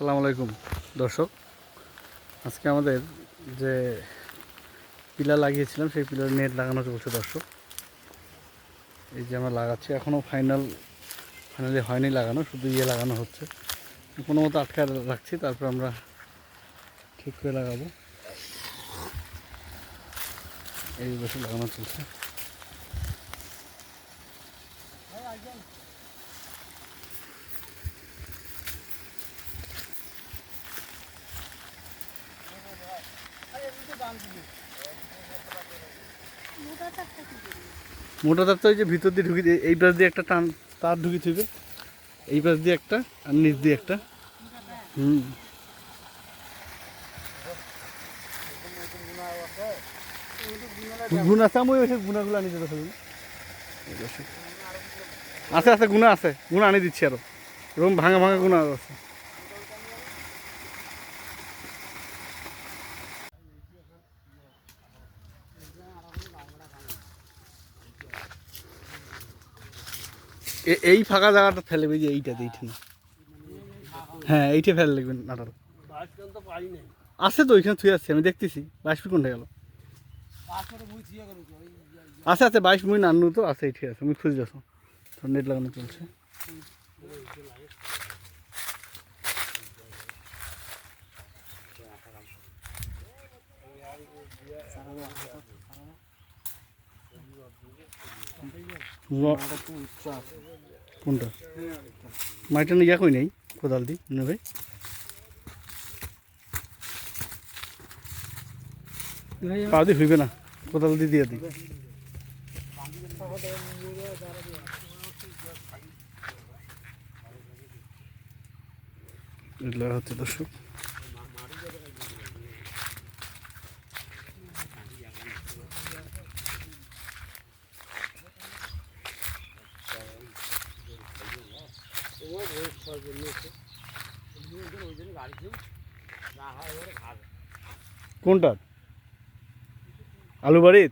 আসসালামু আলাইকুম, দর্শক। আজকে আমাদের যে পিলার লাগিয়েছিলাম, সেই পিলার নেট লাগানো চলছে, দর্শক। এই যে আমরা লাগাচ্ছি এখনও ফাইনাল, ফাইনালি হয়নি লাগানো, শুধু ইয়ে লাগানো হচ্ছে। কোনো মতো আটকা রাখছি, তারপর আমরা ঠিক করে লাগাবো। এই বছর লাগানো চলছে। মোটা তার তো ওই যে ভিতর দিয়ে ঢুকি দিয়ে- এই পাশ দিয়ে একটা টান, তার ঢুকি থইবে এই পাশ দিয়ে একটা আর নিচ দিয়ে একটা। হুম। গুণ আছে আনি আছে আছে গুণা আছে। গুণা আনি দিচ্ছি আরও। এরকম ভাঙা ভাঙা গুণা আছে। এই ফাঁকা জায়গাটা ফেলে যে এইটাতে এইটা না। হ্যাঁ এইটা ফেলে লিখবেন নাটার আছে তো, ওইখানে থুয়ে আসছে, আমি দেখতেছি। বাইশ ফিট কোনটা গেল? আছে আছে, বাইশ মিনিট আনু তো, আছে ঠিক আছে আমি খুঁজে আসো নেট লাগানো চলছে। র- কোনটা? মাইটা নিয়ে কই নেই, কোদাল দি নে ভাই। পা দিয়ে হইবে না, কোদাল দিয়ে দিয়ে দিই হচ্ছে দর্শক। কোনটা? আলু বাড়ির